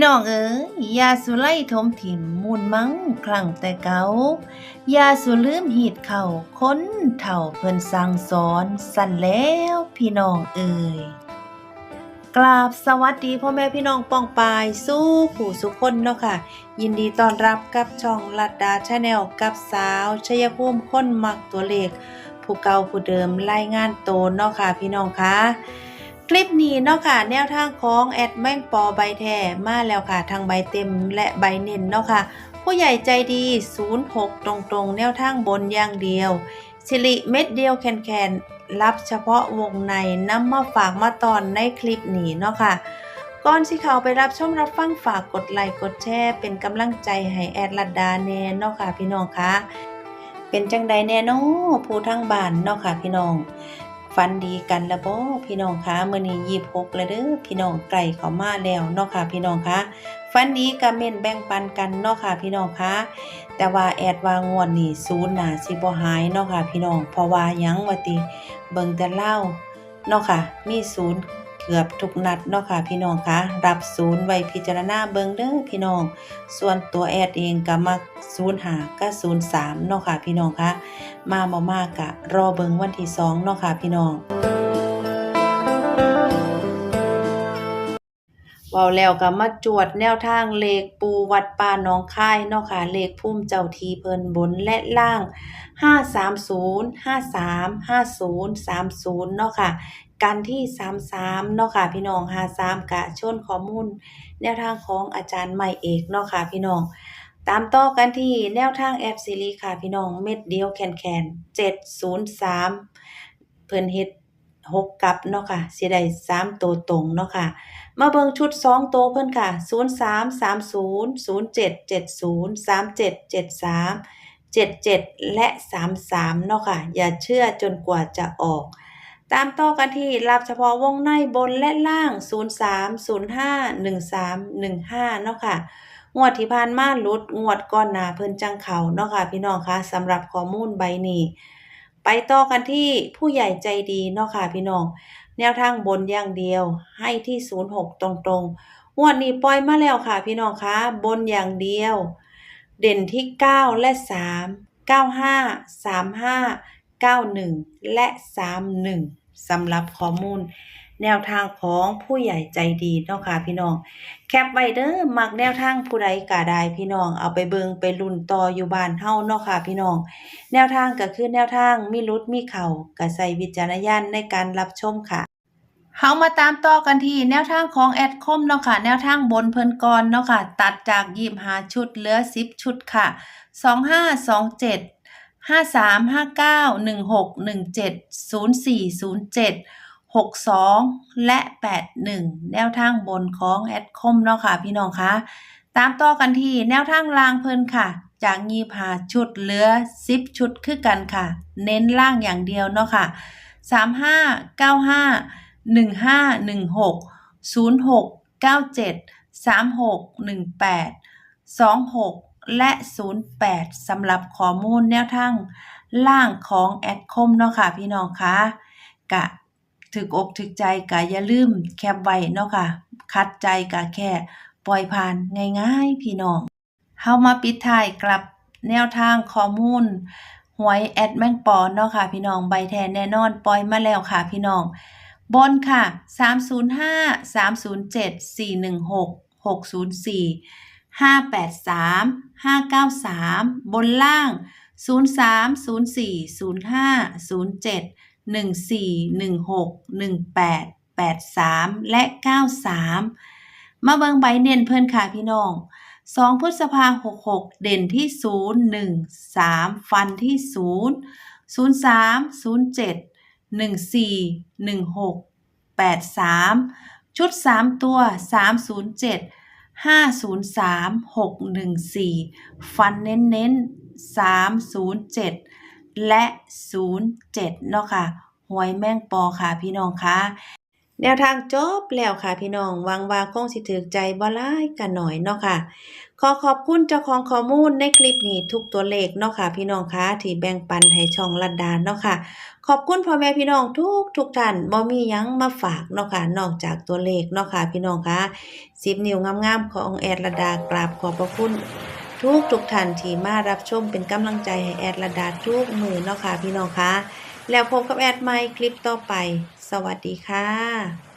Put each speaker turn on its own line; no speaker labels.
พี่น้องเอ๋ยยาสุไลทมถิ่นมูลมั้งครั้งแต่เก่ายาสุลืมหีดเข่าค้นเถ่าเพิ่นสั่งสอนสั่นแล้วพี่น้องเอ๋ยกราบสวัสดีพ่อแม่พี่น้องป้องปายสู้ผู้สุขคนเนาะค่ะ ยินดีต้อนรับกับช่องลัดดาชาแนลกับสาวชัยภูมิค้นมักตัวเลขผู้เก่าผู้เดิมรายงานโตเนาะค่ะพี่น้องคะ คลิปนี้เนาะค่ะแนวทางของแอดแม่งปอใบแท้มาแล้วค่ะทางใบเต็มและใบเน้นเนาะค่ะผู้ใหญ่ใจดี 06 ตรงๆ แนวทางบนอย่างเดียว สิริเม็ดเดียวแคนๆ รับเฉพาะวงในนำมาฝากมาตอนในคลิปนี้เนาะค่ะก่อนสิเขาไปรับชมรับฟังฝากกดไลค์กดแชร์เป็นกำลังใจให้แอดลัดดาแน่เนาะค่ะพี่น้องคะเป็นจังใดแน่เนาะผู้ทั้งบ้านเนาะค่ะพี่น้อง ฟันดีกันละบ่พี่น้องคะมื้อนี้26แล้วเด้อพี่น้องไก่เขามาแล้วเนาะค่ะพี่น้องคะฟันดีก็เม่นแบ่งปันกันเนาะค่ะพี่น้องคะแต่ว่าแอดว่างวดนี่ศูนย์น่าสิบ่หายเนาะค่ะพี่น้องเพราะว่ายังว่าติเบิ่งแต่เล่าเนาะค่ะมีศูนย์ กือบทุกนัดเนาะค่ะพี่น้องคะรับศูนย์ไว้พิจารณาเบิงเด้อพี่น้อง ส่วนตัวแอดเองก็มัก05กับ03เนาะค่ะพี่น้องคะมาบ่มากกะรอเบิงวันที่สองเนาะค่ะพี่น้องว้าแล้วก็มาจวดแนวทางเลขปูวัดป่าหนองคายเนาะค่ะเลขพุ่มเจ้าทีเพิ่นบนและล่าง 530 53 50 30เนาะค่ะ กันที่33เนาะค่ะพี่น้อง53กะชนข้อมูล แนวทางของอาจารย์ใหม่เอกเนาะค่ะพี่น้อง ตามต่อกันที่แนวทางแอปซีรีค่ะพี่น้องเม็ดเดียวแคนๆ703เพิ่นเฮ็ด6กับเนาะค่ะเสิได้3ตัวตรงเนาะค่ะ มาเบิ่งชุด2ตัวเพิ่นค่ะ0330 0770 3773 77และ33เนาะค่ะ อย่าเชื่อจนกว่าจะออก ตามต่อกันที่รับเฉพาะวงในบนและล่าง 03 05 13 15 เนาะค่ะ งวดที่ผ่านมาลุดงวดก่อนหน้าเพิ่นจังเขาเนาะค่ะ พี่น้องคะสำหรับข้อมูลใบนี้ไปต่อกันที่ผู้ใหญ่ใจดีเนาะค่ะพี่น้อง แนวทางบนอย่างเดียวให้ที่ 06 ตรงๆงวดนี้ปล่อยมาแล้วค่ะพี่น้องคะบนอย่างเดียว เด่นที่ 9 และ 3 95 35 91 และ 31 สำหรับข้อมูล แนวทางของผู้ใหญ่ใจดีเนาะค่ะพี่น้อง แคปไว้เด้อมักแนวทางผู้ใดก็ได้พี่น้อง เอาไปเบิงไปลุนต่ออยู่บ้านเฮาเนาะค่ะพี่น้อง แนวทางก็คือแนวทางมีรุดมีเข้าก็ใช้วิจารณญาณในการรับชมค่ะเฮามาตามต่อกันที่แนวทางของแอดคมเนาะค่ะ แนวทางบนเพิ่นก่อนเนาะค่ะ ตัดจาก25ชุดเหลือ10ชุดค่ะ 2527 53 59 16 17 04 07 62และ 81 แนวทางบนของแอดคมเนาะค่ะพี่น้องคะตามต่อกันที่แนวทางล่างเพลินค่ะ จากยีผาชุดเหลือ 10 ชุดคือกันค่ะ เน้นล่างอย่างเดียวเนาะค่ะ 35 95 15 16 06 97 36 18 26 และ 08สำหรับข้อมูลแนวทางล่างของแอดคมเนาะค่ะพี่น้องคะกะถึกอกถึกใจก็อย่าลืมแคปไว้เนาะค่ะ คัดใจก็แค่ปล่อยผ่านง่ายๆพี่น้องเฮามาปิดท้ายกลับแนวทางข้อมูลหวยแอดแมงปอเนาะค่ะพี่น้องใบแทนแน่นอนปล่อยมาแล้วค่ะพี่น้อง บนค่ะ 305 307 416 604 583 593 บนล่าง 03 04 05 07หนึ่งสี่หนึ่งหกหนึ่งแปดแปดสามและเก้าสามมาเบิงใบเน้นเพิ่นค่ะพี่น้องสองพฤษภาหกหกเด่นที่ศูนย์หนึ่งสามฟันที่ศูนย์ศูนย์สามศูนย์เจ็ดหนึ่งสี่หนึ่งหกแปดสามชุดสามตัวสามศูนย์เจ็ดห้าศูนย์สามหกหนึ่งสี่ฟันเน้นเน้นสามศูนย์เจ็ดและ 07 เนาะค่ะหวยแม่งปอค่ะพี่น้องคะ แนวทางจบแล้วค่ะพี่น้องวังวาคงสิถึกใจบ่หลายกันหน่อยเนาะค่ะ ขอขอบคุณเจ้าของข้อมูลในคลิปนี้ทุกตัวเลขเนาะค่ะ พี่น้องคะที่แบ่งปันให้ช่องลัดดาเนาะค่ะ ขอบคุณพ่อแม่พี่น้องทุกทุกท่านบ่มียังมาฝากเนาะค่ะนอกจากตัวเลขเนาะค่ะ พี่น้องคะ10นิ้วงามๆของแอดลัดดากราบขอบพระคุณทุกทุกท่านที่มารับชมเป็นกำลังใจให้แอดลัดดาทุกมือเนาะค่ะพี่น้องคะแล้วพบกับแอดใหม่คลิปต่อไป สวัสดีค่ะ